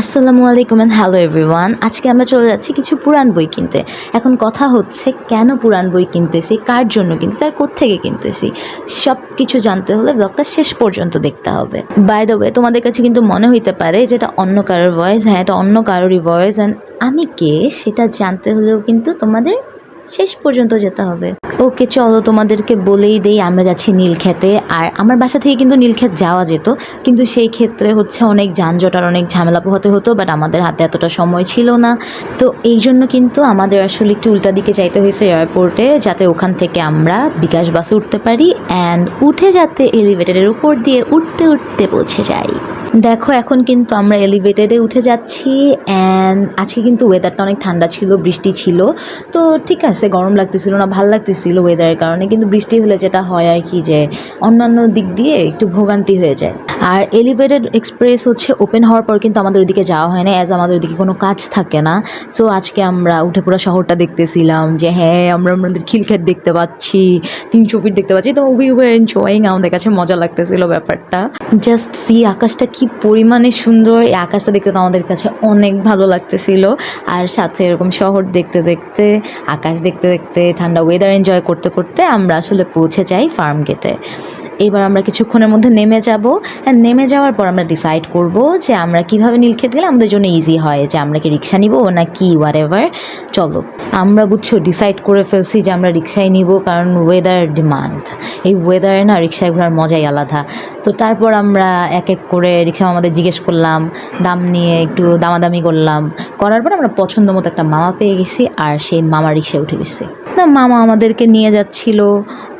আসসালামু আলাইকুম and hello everyone আজকে আমরা চলে যাচ্ছি কিছু পুরান বই কিনতে। এখন কথা হচ্ছে, কেন পুরান বই কিনতেছি? কার জন্য কিনতেছি? আর কোত্থেকে কিনতেছি? সব কিছু জানতে হলে ব্লগটা শেষ পর্যন্ত দেখতে হবে। বাই দ্য ওয়ে তোমাদের কাছে কিন্তু মনে হইতে পারে যে এটা অন্য কারোর ভয়েস হ্যাঁ এটা অন্য কারোরই ভয়েস অ্যান্ড আমি কে? সেটা জানতে হলেও কিন্তু তোমাদের শেষ পর্যন্ত যেতে হবে। ওকে চলো তোমাদেরকে বলেই দেই, আমরা যাচ্ছি নীলক্ষেতে। আর আমার বাসা থেকে কিন্তু নীলক্ষেত যাওয়া যেত, কিন্তু সেই ক্ষেত্রে হচ্ছে অনেক যানজট আর অনেক ঝামেলা পোহাতে হতো বাট আমাদের হাতে এতটা সময় ছিল না। তো এই জন্য কিন্তু আমাদের আসলে একটু উল্টা দিকে যাইতে হয়েছে এয়ারপোর্টে যাতে ওখান থেকে আমরা বিকাশ বাসে উঠতে পারি অ্যান্ড উঠে যাতে এলিভেটরের উপর দিয়ে উঠতে উঠতে পৌঁছে যাই। দেখো, এখন কিন্তু আমরা এলিভেটেডে উঠে যাচ্ছি অ্যান্ড আজকে কিন্তু ওয়েদারটা অনেক ঠান্ডা ছিল, বৃষ্টি ছিল। তো ঠিক আছে, গরম লাগতেছিল না, ভালো লাগতেছিল ওয়েদারের কারণে, কিন্তু বৃষ্টি হলে যেটা হয় আর কি যে, অন্যান্য দিক দিয়ে একটু ভোগান্তি হয়ে যায়। আর এলিভেটেড এক্সপ্রেস হচ্ছে ওপেন হওয়ার পর কিন্তু আমাদের ওদিকে যাওয়া হয় না অ্যাজ আমাদের ওদিকে কোনো কাজ থাকে না। সো আজকে আমরা উঠে পুরো শহরটা দেখতেছিলাম যে হ্যাঁ আমরা আমাদের খিলখ্যাট দেখতে পাচ্ছি তিনশো ফিট দেখতে পাচ্ছি, তো উই ওয়ার এনজয়িং আমাদের কাছে মজা লাগতেছিল ব্যাপারটা। জাস্ট সি আকাশটা কি পরিমাণে সুন্দর, এই আকাশটা দেখতে তো আমাদের কাছে অনেক ভালো লাগতেছিল। আর সাথে এরকম শহর দেখতে দেখতে, আকাশ দেখতে দেখতে, ঠান্ডা ওয়েদার এনজয় করতে করতে আমরা আসলে পৌঁছে যাই ফার্ম গেটে এবার আমরা কিছুক্ষণের মধ্যে নেমে যাব নেমে যাওয়ার পর আমরা ডিসাইড করব যে আমরা কীভাবে নীলক্ষেত গেলে আমাদের জন্য ইজি হয়, যে আমরা কি রিক্সা নিব না কি ওয়ার এভার চলো। আমরা বুঝছ ডিসাইড করে ফেলছি যে আমরা রিক্সায় নিব কারণ ওয়েদার ডিমান্ড এই ওয়েদারে না রিক্সায় ঘোরার মজাই আলাদা। তো তারপর আমরা এক এক করে রিক্সা আমাদের জিজ্ঞেস করলাম, দাম নিয়ে একটু দামাদামি করলাম। করার পর আমরা পছন্দ মতো একটা মামা পেয়ে গেছি আর সেই মামা রিক্সায় উঠে গেছি। না, মামা আমাদেরকে নিয়ে যাচ্ছিল।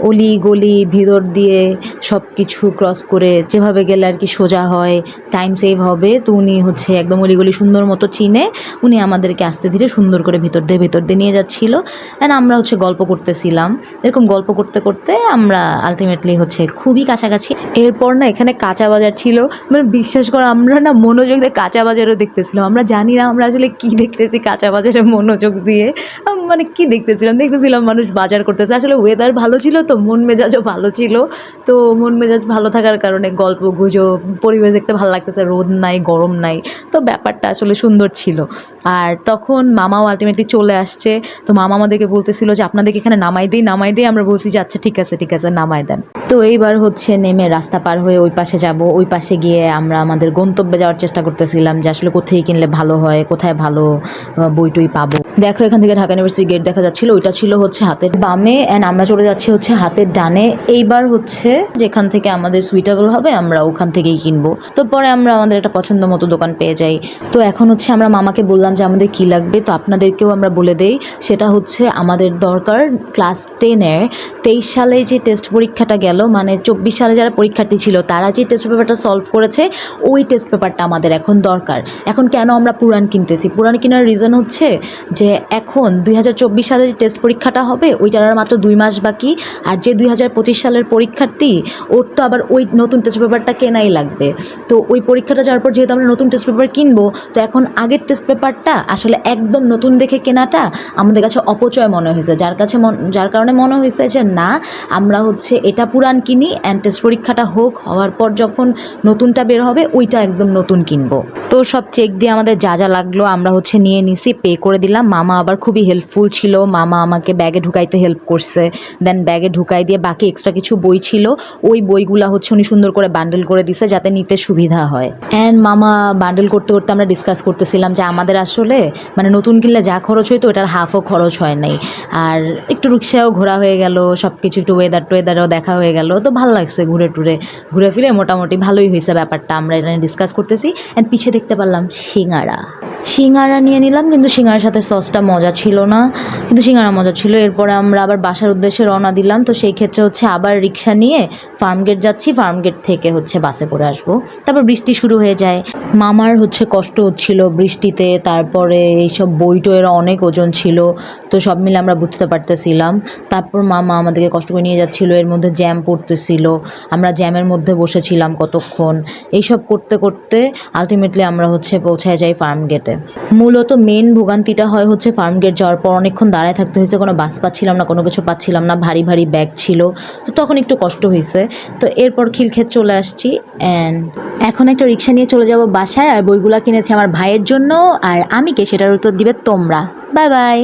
অলি গলি, ভিতর দিয়ে সব কিছু ক্রস করে যেভাবে গেলে আর কি সোজা হয় টাইম সেভ হবে, তো উনি হচ্ছে একদম অলিগলি সুন্দর মতো চিনে, উনি আমাদেরকে আস্তে ধীরে সুন্দর করে ভেতর দিয়ে ভেতর দিয়ে নিয়ে যাচ্ছিল। অ্যান্ড আমরা হচ্ছে গল্প করতেছিলাম। এরকম গল্প করতে করতে আমরা আলটিমেটলি হচ্ছে খুবই কাছাকাছি। এরপর না এখানে কাঁচা বাজার ছিল। মানে বিশ্বাস করো, আমরা না মনোযোগ দিয়ে কাঁচা বাজারও দেখতেছিলাম। আমরা জানি না আমরা আসলে কি দেখতেছি কাঁচা বাজারে মনোযোগ দিয়ে। মানে কি দেখতেছিলাম? দেখতেছিলাম মানুষ বাজার করতেছে। আসলে ওয়েদার ভালো ছিল তো মন মেজাজও ভালো ছিল। তো মন মেজাজ ভালো থাকার কারণে গল্প, গুজব, পরিবেশ দেখতে ভালো লাগতেছে, রোদ নাই, গরম নাই, তো ব্যাপারটা আসলে সুন্দর ছিল। আর তখন মামাও আলটিমেটলি চলে আসছে, তো মামা আমাদেরকে বলতেছিল যে, আপনাদেরকে এখানে নামাই দিই নামাই দিই। আমরা বলছি যে আচ্ছা ঠিক আছে ঠিক আছে, নামাই দেন। তো এইবার হচ্ছে নেমে রাস্তা পার হয়ে ওই পাশে যাব। ওই পাশে গিয়ে আমরা আমাদের গন্তব্যে যাওয়ার চেষ্টা করতেছিলাম যে, আসলে কোথায় কিনলে ভালো হয়, কোথায় ভালো বই টই পাবো। দেখো, এখান থেকে ঢাকা ইউনিভার্সিটি গেট দেখা যাচ্ছিল। ওইটা ছিল হচ্ছে হাতের বামে অ্যান্ড আমরা চলে যাচ্ছি হচ্ছে হাতের ডানে। এইবার হচ্ছে যেখান থেকে আমাদের সুইটেবল হবে, আমরা ওখান থেকেই কিনবো। তো পরে আমরা আমাদের একটা পছন্দ মতো দোকান পেয়ে যাই। তো এখন হচ্ছে আমরা মামাকে বললাম যে, আমাদের কী লাগবে? তো আপনাদেরকেও আমরা বলে দেই, সেটা হচ্ছে আমাদের দরকার ক্লাস টেনের তেইশ সালে যে টেস্ট পরীক্ষাটা গেল মানে চব্বিশ সালে যারা পরীক্ষার্থী ছিল, তারা যে টেস্ট পেপারটা সলভ করেছে, ওই টেস্ট পেপারটা আমাদের এখন দরকার। এখন কেন আমরা পুরাণ কিনতেছি? পুরাণ কেনার রিজন হচ্ছে যে এখন দুই হাজার চব্বিশ সালে যে টেস্ট পরীক্ষাটা হবে, ওইটার আর মাত্র দুই মাস বাকি। আর যে দুই হাজার পঁচিশ সালের পরীক্ষার্থী ওর তো আবার ওই নতুন টেস্ট পেপারটা কেনাই লাগবে। তো ওই পরীক্ষাটা যাওয়ার পর যেহেতু আমরা নতুন টেস্ট পেপার কিনবো, তো এখন আগের টেস্ট পেপারটা আসলে একদম নতুন দেখে কেনাটা আমাদের কাছে অপচয় মনে হয়েছে। যার কাছে যার কারণে মনে হয়েছে যে না, আমরা হচ্ছে এটা পুরান কিনি অ্যান্ড টেস্ট পরীক্ষাটা হোক, হওয়ার পর যখন নতুনটা বের হবে, ওইটা একদম নতুন কিনবো। তো সব চেক দিয়ে আমাদের যা যা লাগল আমরা হচ্ছে নিয়ে নিছি পে করে দিলাম। মামা আবার খুবই হেল্পফুল ছিল। মামা আমাকে ব্যাগে ঢুকাইতে হেল্প করছে। দেন ব্যাগে ঢুকাই দিয়ে বাকি এক্সট্রা কিছু বই ছিল। ওই বইগুলা হচ্ছে উনি সুন্দর করে বান্ডেল করে দিছে যাতে নিতে সুবিধা হয়। অ্যান্ড মামা বান্ডেল করতে করতে আমরা ডিসকাস করতেছিলাম যে আমাদের আসলে মানে নতুন কিনলে যা খরচ হইতো ওটার হাফও খরচ হয় নাই। আর একটু রিক্সায়ও ঘোরা হয়ে গেল সব কিছু একটু ওয়েদার টোয়েদারও দেখা হয়ে গেল। তো ভালো লাগছে ঘুরে টুরে। ঘুরে ফিরে মোটামুটি ভালোই হয়েছে ব্যাপারটা। আমরা এটা ডিসকাস করতেছি। অ্যান্ড পিছে দেখতে পারলাম সিঙ্গারা। সিঙ্গারা নিয়ে নিলাম, কিন্তু সিঙ্গারার সাথে সসটা মজা ছিল না। কিন্তু সিঙ্গারা মজা ছিল, এরপরে আমরা আবার বাসার উদ্দেশ্যে রওনা দিলাম। তো সেই ক্ষেত্রে হচ্ছে আবার রিক্সা নিয়ে ফার্মগেট যাচ্ছি ফার্মগেট থেকে হচ্ছে বাসে করে আসব। তারপর বৃষ্টি শুরু হয়ে যায়। মামার হচ্ছে কষ্ট হচ্ছিল বৃষ্টিতে, তারপরে এইসব বই টইয়ের অনেক ওজন ছিল, তো সব মিলে আমরা বুঝতে পারতেছিলাম। তারপর মামা আমাদেরকে কষ্ট করে নিয়ে যাচ্ছিল, এর মধ্যে জ্যাম পড়তেছিল। আমরা জ্যামের মধ্যে বসেছিলাম কতক্ষণ। এইসব করতে করতে আলটিমেটলি আমরা হচ্ছে পৌঁছায় যাই ফার্ম খিলক্ষেতে মূলত মেন ভোগান্তিটা হয় হচ্ছে ফার্ম গেট যাওয়ার পর। অনেকক্ষণ দাঁড়ায় থাকতে হয়েছে, কোনো বাস পাচ্ছিলাম না, কোনো কিছু পাচ্ছিলাম না, ভারী ভারী ব্যাগ ছিল। তো তখন একটু কষ্ট হয়েছে। তো এরপর খিলক্ষেত চলে আসছি অ্যান্ড এখন একটা রিক্সা নিয়ে চলে যাব বাসায় আর বইগুলো কিনেছি আমার ভাইয়ের জন্য। আর আমি কে সেটার উত্তর দিবে তোমরা। Bye bye